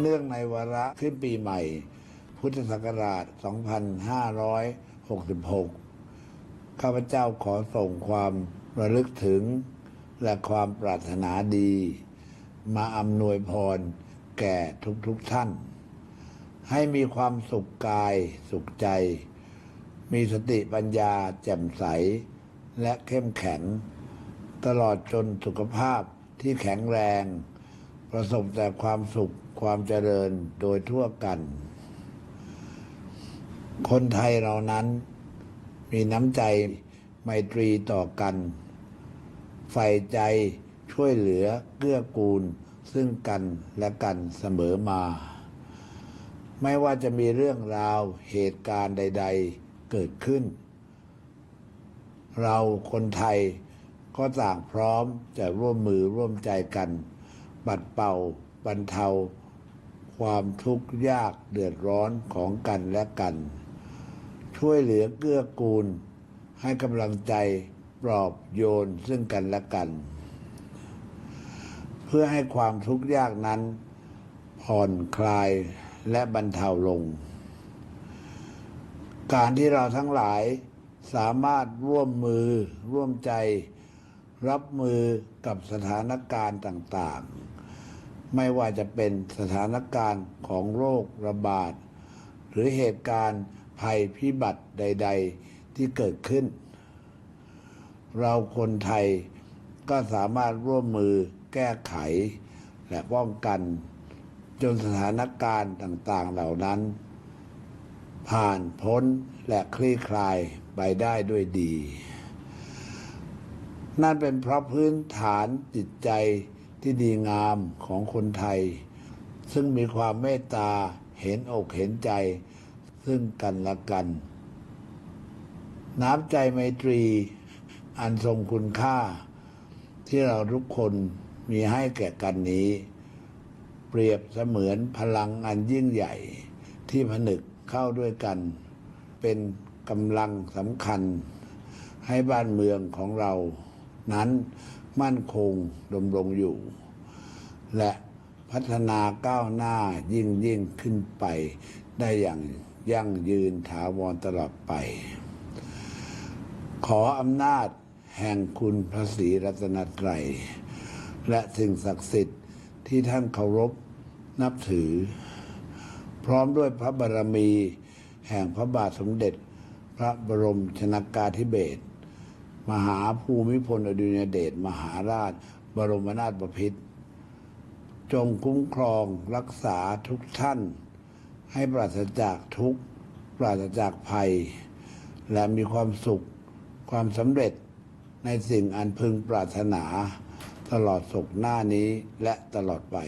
เนื่องในวาระขึ้นปีใหม่ พุทธศักราช 2566 ข้าพเจ้าขอส่งความระลึกถึง และความปรารถนาดี มาอำนวยพรแก่ทุกๆทท่าน ให้มีความสุขกายสุขใจ มีสติปัญญาแจ่มใส และเข้มแข็ง ตลอดจนสุขภาพที่แข็งแรง ประสบแต่ความสุขความเจริญโดยทั่วกัน คนไทยเรานั้นมีน้ำใจไมตรีต่อกัน ใฝ่ใจช่วยเหลือเกื้อกูลซึ่งกันและกันเสมอมา ไม่ว่าจะมีเรื่องราวเหตุการณ์ใด ๆเกิดขึ้น เราคนไทยก็ต่างพร้อมจะร่วมมือร่วมใจกัน ปัดเป่าบรรเทา ความทุกข์ยากเดือดร้อนของกันและกัน ช่วยเหลือเกื้อกูล ให้กำลังใจปลอบโยนซึ่งกันและกัน เพื่อให้ความทุกข์ยากนั้น ผ่อนคลายและบรรเทาลง การที่เราทั้งหลายสามารถร่วมมือร่วมใจ รับมือกับสถานการณ์ต่าง ๆ ไม่ว่าจะเป็นสถานการณ์ของโรคระบาด หรือเหตุการณ์ภัยพิบัติใด ๆ ที่เกิดขึ้น เราคนไทยก็สามารถร่วมมือแก้ไข และป้องกัน จนสถานการณ์ต่าง ๆ เหล่านั้น ผ่านพ้นและคลี่คลายไปได้ด้วยดี นั่นเป็นเพราะพื้นฐานจิตใจ ที่ดีงามของคนไทย ซึ่งมีความเมตตาเห็นอกเห็นใจ ซึ่งกันและกัน น้ำใจไมตรี อันทรงคุณค่า ที่เราทุกคนมีให้แก่กันนี้ เปรียบเสมือนพลังอันยิ่งใหญ่ที่ผนึกเข้าด้วยกัน เป็นกำลังสำคัญให้บ้านเมืองของเรา นั้น มั่นคงดำรงอยู่ และพัฒนาก้าวหน้ายิ่งยิ่งขึ้นไป ได้อย่างยั่งยืนถาวรตลอดไป ขออำนาจแห่งคุณพระศรีรัตนตรัย และสิ่งศักดิ์สิทธิ์ที่ท่านเคารพนับถือ พร้อมด้วยพระบารมี แห่งพระบาทสมเด็จ พระบรมชนากาธิเบศร มหาภูมิพลอดุลยเดชมหาราช บรมนาถบพิตรจงคุ้มครองรักษาทุกท่าน ให้ปราศจากทุกข์ปราศจากภัย และมีความสุขความสำเร็จในสิ่งอันพึงปรารถนา ตลอดศกหน้านี้และตลอดไป